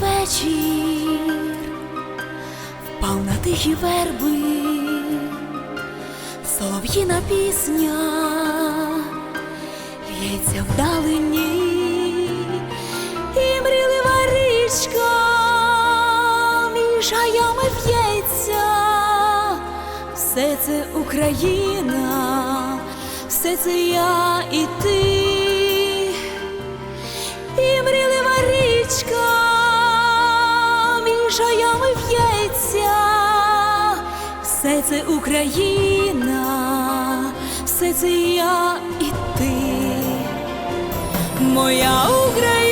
Вечір. Впав на тихі верби, солов'їна пісня. В'ється вдалині, і мрілива річка. Між в'ється, все це Україна, все це я і ти це Україна, все це я і ти, моя Україна,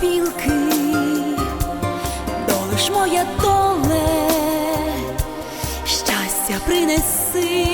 пісні сопілки, долиш моя доле, щастя принеси,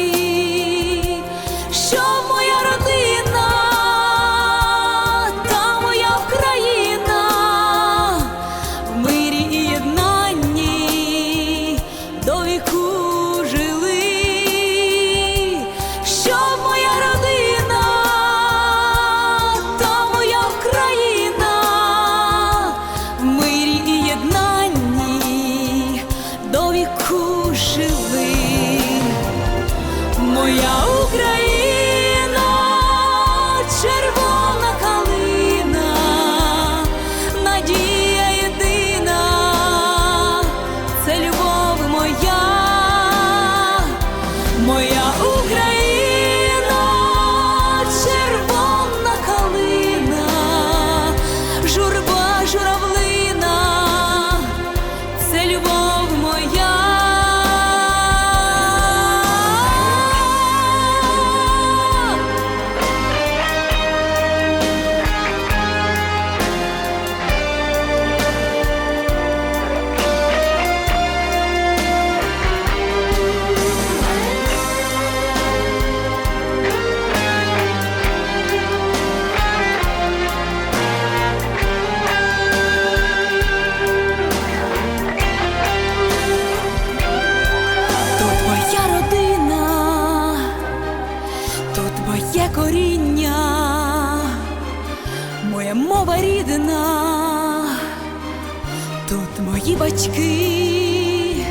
тут мої батьки,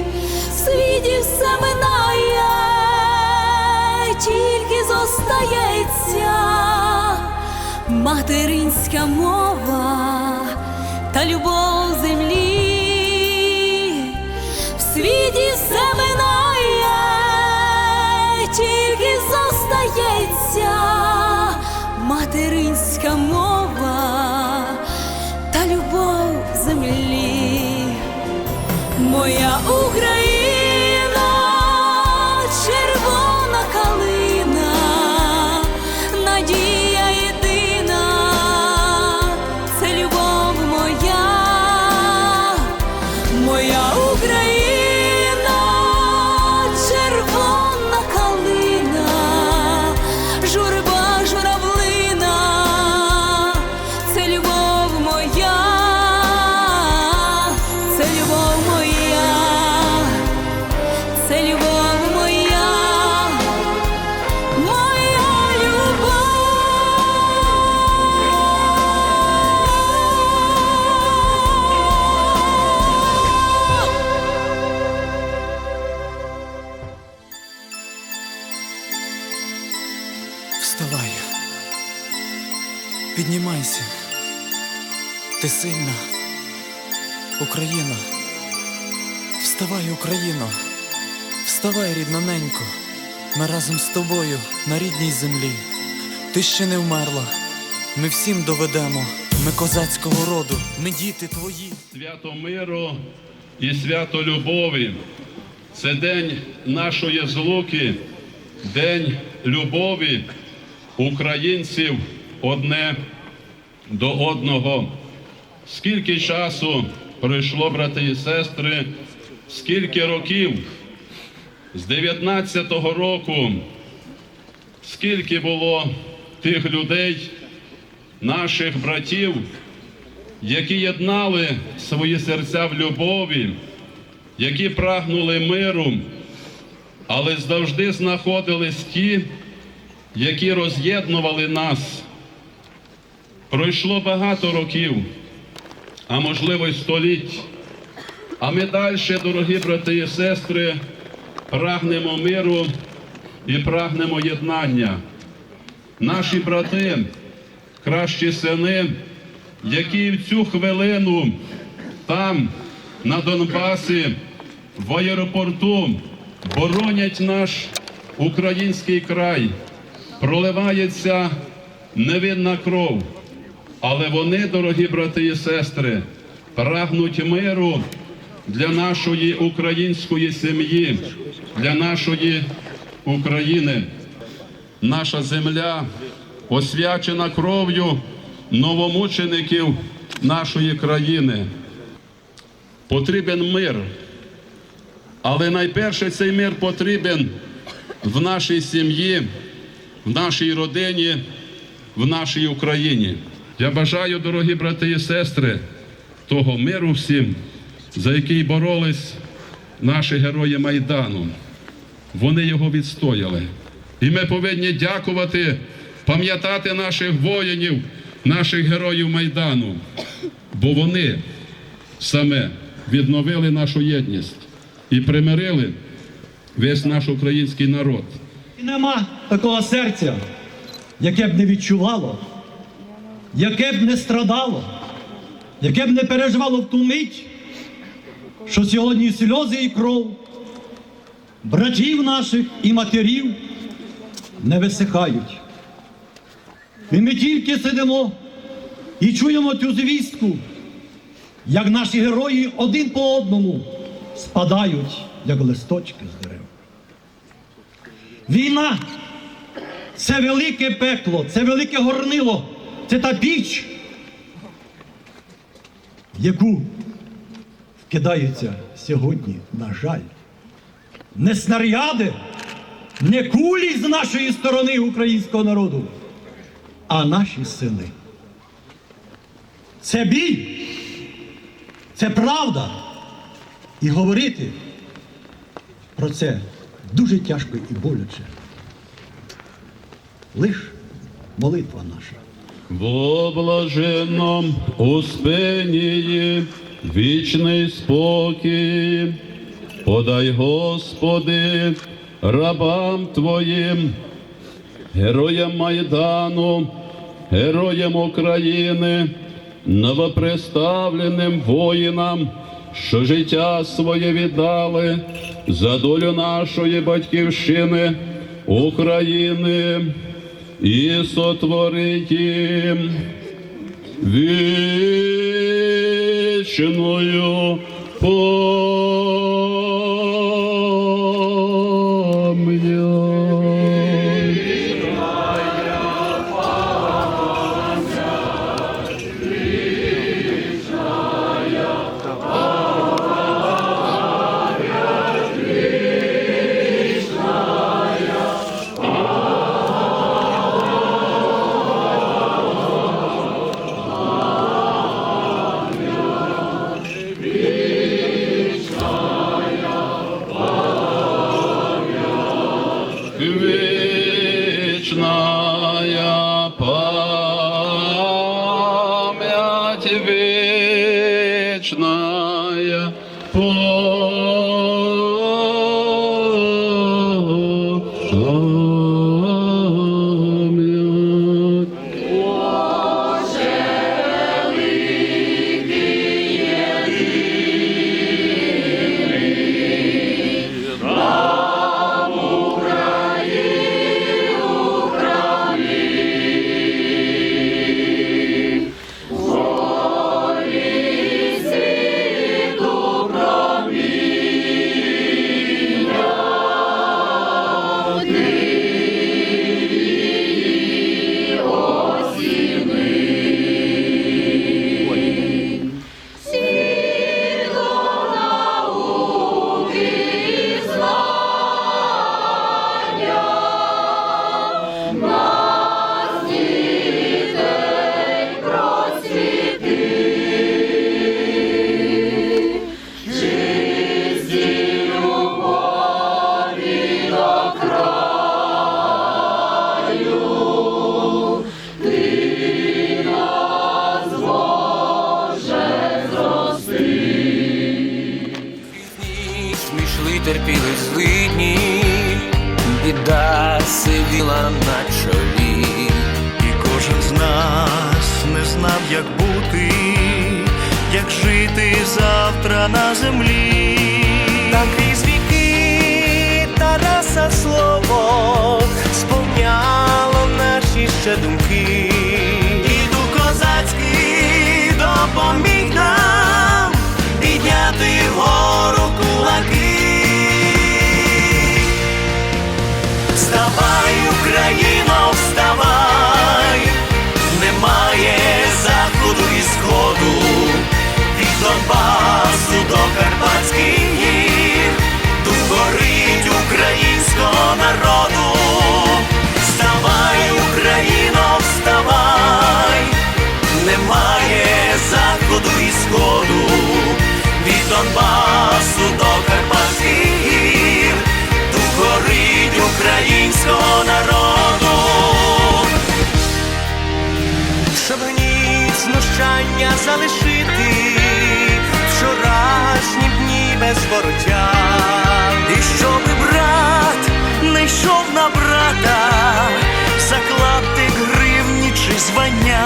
в світі все минає, тільки зостається материнська мова та любов землі. В світі все минає, моя Україна, Вставай, Піднімайся. Ти сильна. Україна. Вставай, Україно. Вставай, рідна ненько. Ми разом з тобою на рідній землі. Ти ще не вмерла. Ми всім доведемо. Ми козацького роду, ми діти твої. Свято миру і свято любові. Це день нашої злуки, день любові українців одне до одного. Скільки часу пройшло, брати і сестри, скільки років? З 19-го року, скільки було тих людей, наших братів, які єднали свої серця в любові, які прагнули миру, але завжди знаходились ті, які роз'єднували нас. Пройшло багато років, а можливо й століть. А ми далі, дорогі брати і сестри, прагнемо миру і прагнемо єднання. Наші брати, кращі сини, які в цю хвилину там, на Донбасі, в аеропорту, боронять наш український край, проливається невинна кров. Але вони, дорогі брати і сестри, прагнуть миру для нашої української сім'ї, для нашої України. Наша земля освячена кров'ю новомучеників нашої країни. Потрібен мир. Але найперше цей мир потрібен в нашій сім'ї, в нашій родині, в нашій Україні. Я бажаю, дорогі брати і сестри, того миру всім, за який боролись наші герої Майдану. Вони його відстояли. І ми повинні дякувати, пам'ятати наших воїнів, наших героїв Майдану, бо вони саме відновили нашу єдність і примирили весь наш український народ. І нема такого серця, яке б не відчувало, яке б не страдало, яке б не переживало в ту мить, що сьогодні сльози і кров братів наших і матерів не висихають. І ми тільки сидимо і чуємо цю звістку, як наші герої один по одному спадають, як листочки з дерев. Війна це велике пекло, це велике горнило, це та піч, в яку вкидаються сьогодні, на жаль, не снаряди, не кулі з нашої сторони українського народу, а наші сини. Це бій, це правда. І говорити про це дуже тяжко і боляче. Лиш молитва наша. В блаженном успенії вічний спокій, подай, Господи, рабам Твоїм, героям Майдану, героям України, новоприставленим воїнам, що життя своє віддали за долю нашої батьківщини України і сотворить їм вічною пам'ять. на землі. сьогодення залишити вчорашні дні без вороття, і щоби брат не йшов на брата, заклад гривні чи звання.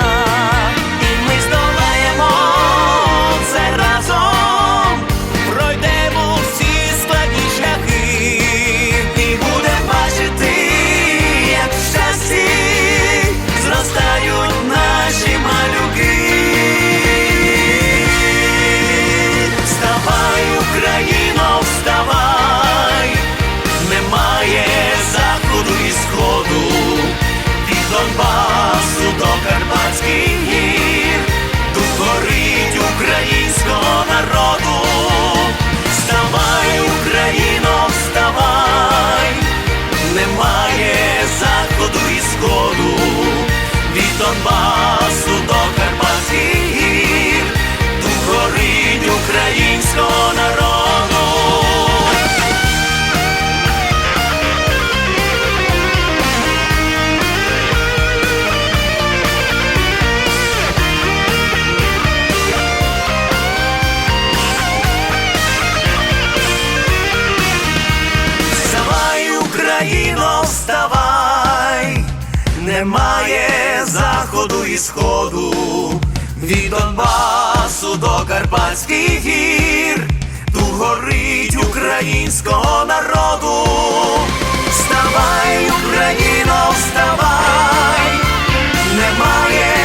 Донбасу до Карпатів, ту горить українського народу. Вставай, Україно, вставай, немає заходу і сходу, від Донбасу до Карпатських гір, тут горить українського народу, вставай, Україно, вставай, немає.